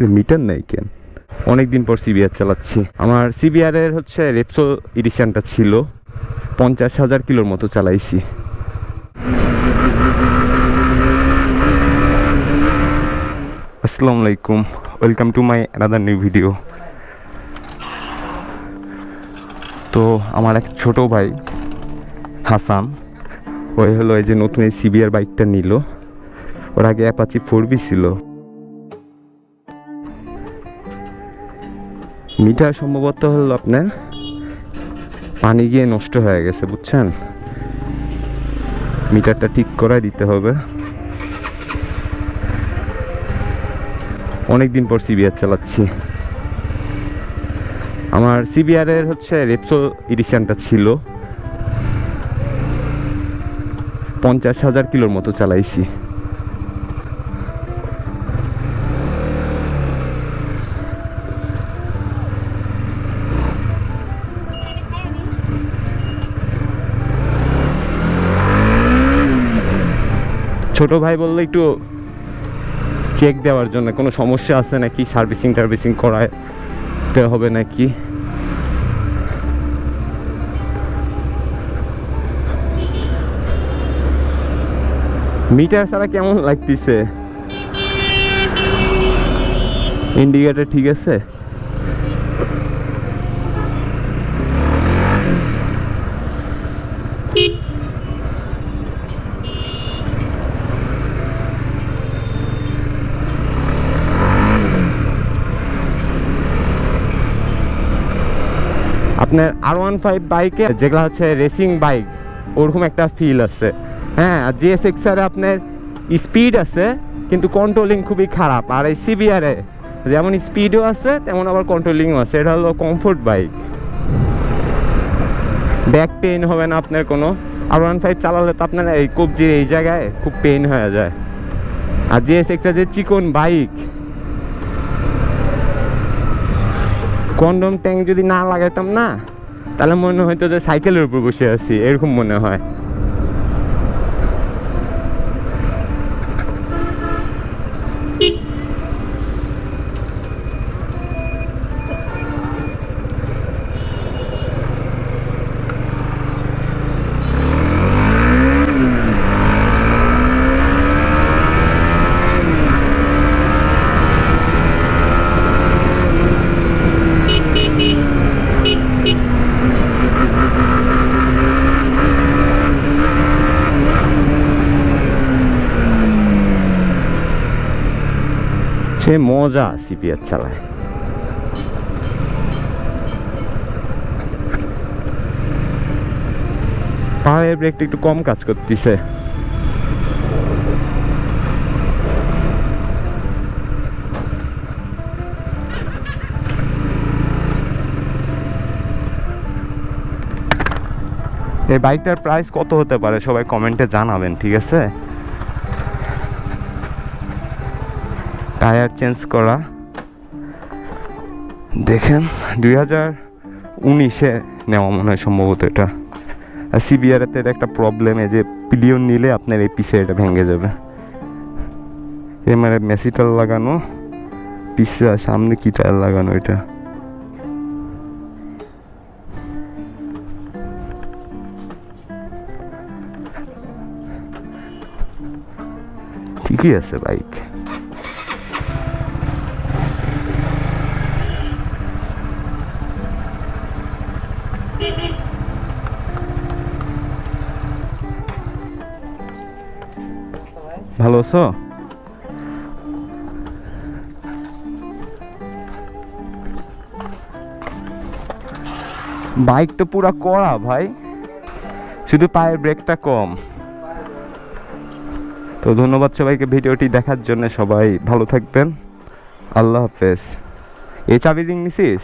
কিন্তু মিটার নেই কেন? অনেক দিন পর সিবিআর চালাচ্ছি। আমার সিবিআর এর হচ্ছে রেপসো এডিশনটা ছিল। পঞ্চাশ হাজার কিলোর মতো চালাইছি। আসসালামু আলাইকুম। Welcome to my another new video তো আমার এক ছোট ভাই, হাসান, ওই হলো এই যে নতুন এই সিবিআর বাইকটা নিল। ওর আগে অ্যাপাচি ফোর বি ছিল। মিটার সম্ভবত হলো আপনার পানি গিয়ে নষ্ট হয়ে গেছে, বুঝছেন? মিটারটা ঠিক করাই দিতে হবে। অনেক দিন পর সিবিআর চালাচ্ছি। আমার সিবিআর এর হচ্ছে রেপসো এডিশনটা ছিল। পঞ্চাশ হাজার কিলোর মতো চালাইছি। ছোট ভাই বলল একটু চেক দেওয়ার জন্য, কোনো সমস্যা আছে নাকি? সার্ভিসিং টার্ভিসিং করাতে হবে নাকি? মিটার ছাড়া কেমন লাগতেছে? ইন্ডিকেটর ঠিক আছে? আপনার আর ওয়ান ফাইভ বাইকে যেগুলো হচ্ছে রেসিং বাইক ওরকম একটা ফিল আছে। হ্যাঁ আর জিএস এক্সারে আপনার স্পিড আছে, কিন্তু কন্ট্রোলিং খুবই খারাপ। আর এই সিবিআরে যেমন স্পিডও আছে, তেমন আবার কন্ট্রোলিংও আছে। এটা হলো কমফোর্ট বাইক ব্যাক পেইন হবে না আপনার কোনো। আর ওয়ান ফাইভ চালালে তো আপনার এই কবজির এই জায়গায় খুব পেইন হয়ে যায়। আর জিএস এক্সার যে চিকন বাইক কন্ডম ট্যাঙ্ক যদি না লাগাইতাম না তাহলে মনে হয়তো যে সাইকেলের উপর বসে আছি এরকম মনে হয়। সে মজা সিপিআর চালায়। পায়ের ব্রেকটা একটু কম কাজ করতেছে। এই বাইকটার প্রাইস কত হতে পারে সবাই কমেন্টে জানাবেন, ঠিক আছে? টায়ার চেঞ্জ করা। দেখেন, দুই হাজার উনিশে নেওয়া মনে হয় সম্ভবত এটা। আর সিবিআরতে একটা প্রবলেম যে পিলিয়ন নিলে আপনার এই পিসে এটা ভেঙে যাবে। এ মানে মেসিটাল লাগানো পিসে সামনে কি টায়ার লাগানো এটা? ঠিকই আছে বাইক ভালো আছো? বাইক তো পুরা কড়া ভাই। শুধু পায়ের ব্রেকটা কম। তো ধন্যবাদ সবাইকে ভিডিওটি দেখার জন্য সবাই। ভালো থাকবেন। আল্লাহ হাফেজ। এই চাবি রিং নিছিস?